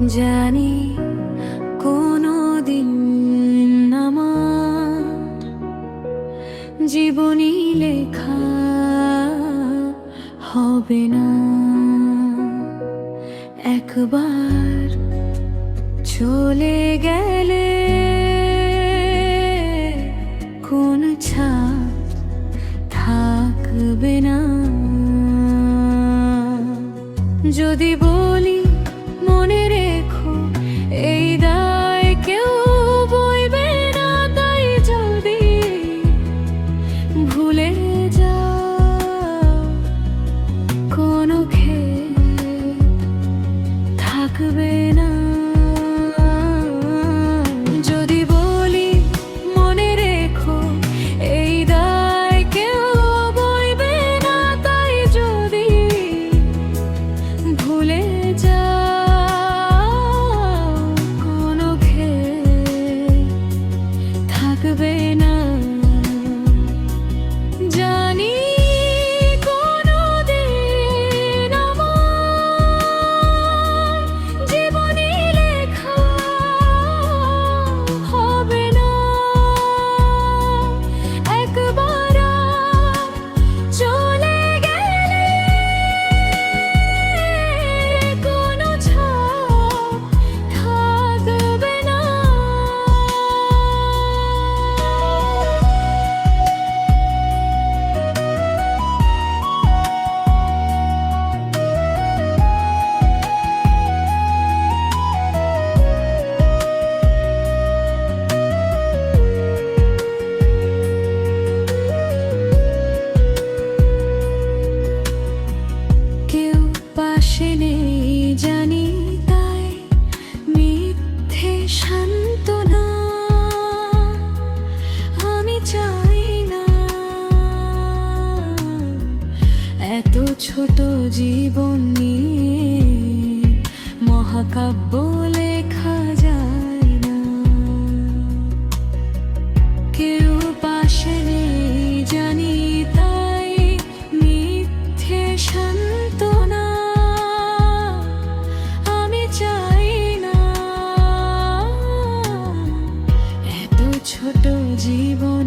জানি কোনো দিন আমার জীবনী লেখা হবে না। একবার চলে গেলে কোন ছাপ থাকবে না। যদি বলি থাকবে না চাই না এত ছোট জীবন নিয়ে মহাকাব্য লেখা যায় না। কেউ পাশে নেই জানি তাই মিথ্যে সান্ত্বনা। আমি চাই না এত ছোট জীবন